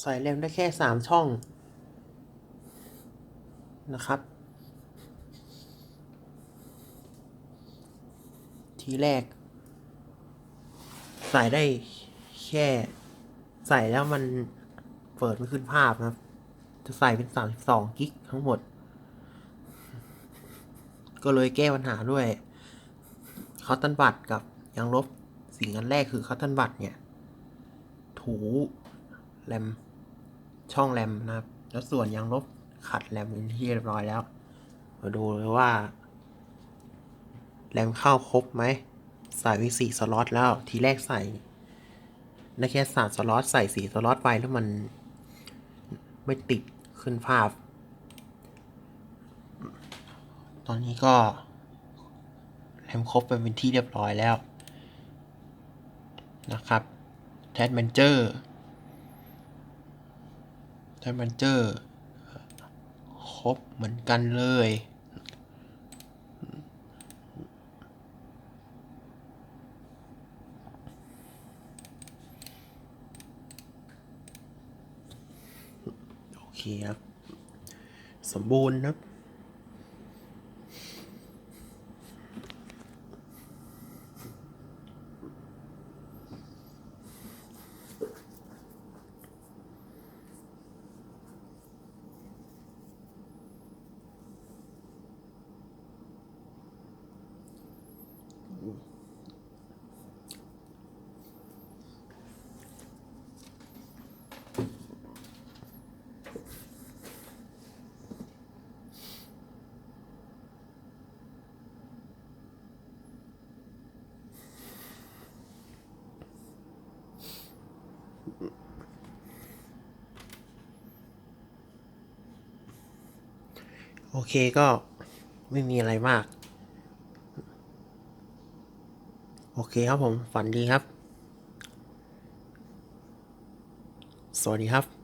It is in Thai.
ใส่แรมได้แค่สามช่องนะครับ ทีแรก ใส่ได้แค่ ใส่แล้วมันเปิดไม่ขึ้นภาพนะครับ จะใส่เป็นสามสิบสองกิกทั้งหมด ก็เลยแก้ปัญหาด้วยคาตันบัตกับยางลบสิ่งอันแรกคือคาตันบัตเนี่ย ถู แรมช่องแรมนะครับ แล้วส่วนยางลบขัดแรมเป็นที่เรียบร้อยแล้วมาดูเลยว่าแรมเข้าครบไหมใส่ไปสี่สล็อตแล้วทีแรกใส่ได้แค่สามสล็อตใส่สี่สล็อตไปแล้วมันไม่ติดขึ้นภาพ ตอนนี้ก็แรมครบไปเป็นที่เรียบร้อยแล้วนะครับแทสแมนเจอร์ แทสแมนเจอร์ครบเหมือนกันเลย โอเคครับ สมบูรณ์ครับ โอเคก็ไม่มีอะไรมาก โอเคครับผม ฝันดีครับ สวัสดีครับ